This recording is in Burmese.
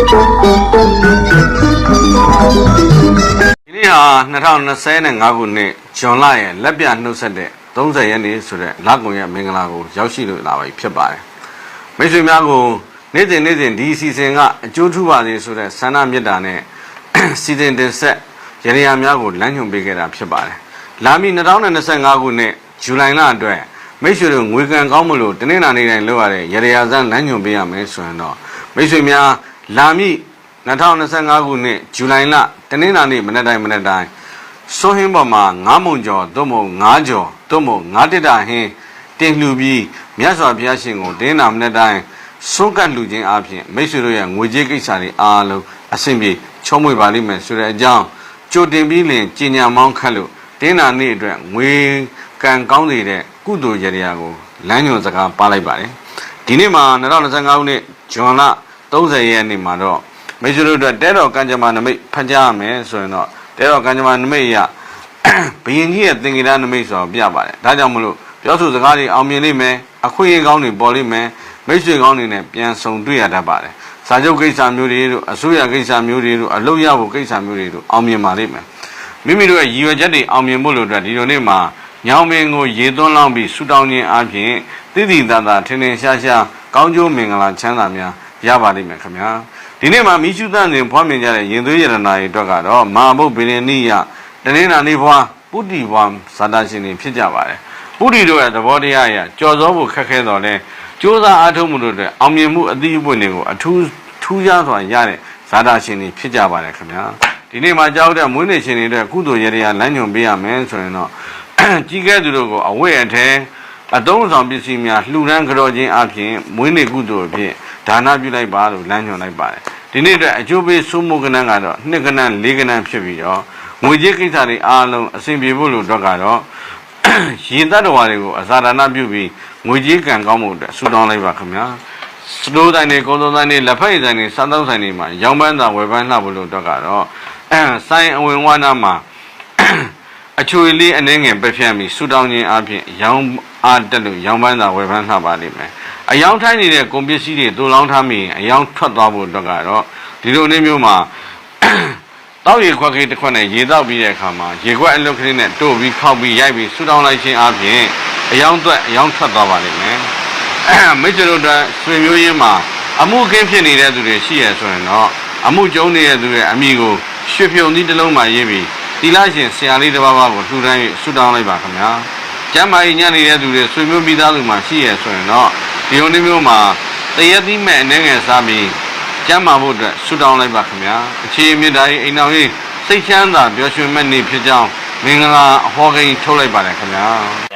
ဒီနေ့ဟာ2025ခုနှစ်ဇွန်လရဲ့လက်ပြနှုတ်ဆက်တဲ့30ရက်နေ့ဆိုတဲ့လကုန်ရဲ့မင်္ဂလာကိုရောက်ရှိလို့လာပါပြီဖြစ်ပါတယ်မိတ်ဆွေများကိုနေ့စဉ်နေ့စဉ်ဒီအစီအစဉ်ကအကျိုးထူပါစေဆိုတဲ့ဆန္ဒမေတ္တာနဲ့စီစဉ်တင်ဆက်ရရရာများကိုလမ်းညွှန်ပေးခဲ့တာဖြစ်ပါတယ်လာမည့်2025ခုနှစ်ဇူလိုင်လအတွက်မိတ်ဆွေတို့ငွေကံကောင်းမလို့တနင်္လာနေ့တိုင်းလုပ်ရတဲ့ရရရာဇန်းလမ်းညွှန်ပေးရမယ်ဆိုရင်တော့မိတ်ဆွေများ လာမည့်2025ခုနှစ်ဇူလိုင်လတနင်္လာနေ့မနေ့တိုင်းမနေ့တိုင်းစိုးဟင်းပေါ်မှာ9မုံကျော်သို့မဟုတ်9ကျော်သို့မဟုတ်9တစ်တာဟင်းတင်လှူပြီးမြတ်စွာဘုရားရှင်ကိုတင်းနာမနေ့တိုင်းဆုံးကတ်လှူခြင်းအပြင်မိတ်ဆွေတို့ရဲ့ငွေကြေးကိစ္စတွေအားလုံးအဆင်ပြေချုံးမွေပါလိမ့်မယ်ဆိုတဲ့အကြောင်းကြိုတင်ပြီးလင်ကြီးညာမောင်းခတ်လို့တင်းနာနေ့အတွက်ငွေကံကောင်းစေတဲ့ကုသိုလ်ရတရားကိုလမ်းညွှန်စကားပါလိုက်ပါတယ်ဒီနေ့မှာ2025ခုနှစ်ဇွန်လ 30ရက်နေ့မှာတော့မိတ်ဆွေတို့အတွက်တဲတော်ကံကြမ္မာနမိတ်ဖတ်ကြားရမယ်ဆိုရင်တော့တဲတော်ကံကြမ္မာနမိတ်ရဘယင်ကြီးရဲ့သင်္ကေတနမိတ်ဆိုတော့ပြပါတယ်ဒါကြောင့်မလို့ပြောဆိုစကားတွေအောင်မြင်လိမ့်မယ်အခွင့်အရေးကောင်းတွေပေါ်လိမ့်မယ်မိတ်ဆွေကောင်းတွေနဲ့ပြန်ဆုံတွေ့ရတတ်ပါတယ်စာချုပ်ကိစ္စမျိုးတွေတို့အစိုးရကိစ္စမျိုးတွေတို့အလုပ်ရဖို့ကိစ္စမျိုးတွေတို့အောင်မြင်ပါလိမ့်မယ်မိမိတို့ရဲ့ရည်ရွယ်ချက်တွေအောင်မြင်ဖို့လို့အတွက်ဒီလိုနေ့မှာညောင်ပင်ကိုရေသွန်းလောင်းပြီးဆူတောင်းခြင်းအပြင်တိတိတသာထင်ထင်ရှားရှားကောင်းကျိုးမင်္ဂလာချမ်းသာများ ရပါလိမ့်မယ်ခင်ဗျာဒီနေ့မှာမိရှုသန့်စဉ်ဖွားမြင်ကြတဲ့ရင်သွေးရတနာတွေအတွက်ကတော့မာဘုတ်ဗေဒနိယတနင်္လာနေ့ဘွားပုတ္တိဘွားဇာတာရှင်တွေဖြစ်ကြပါတယ်ပုတ္တိတို့ရဲ့သဘောတရားအရကြော်စောဖို့ခက်ခဲတော်လဲစ조사အားထုတ်မှုတို့အတွက်အောင်မြင်မှုအသီးအပွင့်တွေကိုအထူးထူးခြားစွာရတဲ့ဇာတာရှင်တွေဖြစ်ကြပါတယ်ခင်ဗျာဒီနေ့မှာကြောက်တဲ့မွေးနေ့ရှင်တွေအတွက်ကုသိုလ်ရတရားလမ်းညွှန်ပေးရမယ်ဆိုရင်တော့ကြီးကဲသူတို့ကိုအဝတ်အထည်အတုံးဆောင်ပစ္စည်းများလှူဒန်းကြောခြင်းအပြင်မွေးနေ့ကုသိုလ်အဖြစ် ဒါနပြုလိုက်ပါလို့လမ်းညွှန်လိုက်ပါတယ်ဒီနေ့အတွက်အကျိုးပေးစိုးမိုးကဏ္ဍကတော့နှစ်ကဏ္ဍလေးကဏ္ဍဖြစ်ပြီးတော့ငွေကြေးကိစ္စတွေအားလုံးအဆင်ပြေဖို့လို့တော့ကတော့ရင်တတ္တဝါတွေကိုအစာဒါနပြုပြီးငွေကြေးကံကောင်းမှုအတွက်ဆုတောင်းလိုက်ပါခင်ဗျာစတိုးတိုင်းတွေကုန်းသုံးတိုင်းတွေလက်ဖက်ရည်တိုင်းတွေစမ်းသုံးဆိုင်တွေမှာရောင်းပန်းသာဝယ်ပန်းလှဖို့လို့တော့ကတော့အဲဆိုင်အဝင်ဝါနာမှာအချွေလေးအနေငယ်ပက်ဖြန့်ပြီးဆူတောင်းခြင်းအပြင်ရောင်းအားတက်လို့ရောင်းပန်းသာဝယ်ပန်းလှပါလိမ့်မယ် အယောင်ထိုင်းနေတဲ့ကုန်ပစ္စည်းတွေတူလောင်းထားမိရင်အယောင်ထွက်သွားဖို့အတွက်ကတော့ဒီလိုနေ့မျိုးမှာတောက်ရေခွက်ကြီးတစ်ခွက်နဲ့ရေတောက်ပြီးတဲ့အခါမှာရေခွက်အလုတ်ကလေးနဲ့တို့ပြီးခောက်ပြီးရိုက်ပြီးဆူတောင်းလိုက်ခြင်းအပြင်အယောင်သွက်အယောင်ထွက်သွားပါလိမ့်မယ်မိတ်ဆွေတို့အတွက်ဆွေမျိုးရင်းမှာအမှုအခင်းဖြစ်နေတဲ့သူတွေရှိရဆိုရင်တော့အမှုကျုံနေတဲ့သူရဲ့အမိကိုရွှေပြုံသီးတစ်လုံးမှရေးပြီးသီလရှင်ဆရာလေးတစ်ပါးပါးကိုလှူဒန်း၍ဆူတောင်းလိုက်ပါခင်ဗျာကျမ်းမာရေးညနေတဲ့သူတွေဆွေမျိုးမိသားစုမှာရှိရဆိုရင်တော့ ဒီလိုမျိုးမျိုးမှာတရက်သီးမဲ့အနေငယ်စားပြီးကျမ်းမာဖို့အတွက်ဆုတောင်းလိုက်ပါခင်ဗျာအခြေအမြင့်တိုင်းအိမ်တော်ကြီးစိတ်ချမ်းသာပျော်ရွှင်မဲ့နေ့ဖြစ်ကြောင်းမင်္ဂလာအဟောကိန်းထုတ်လိုက်ပါတယ်ခင်ဗျာ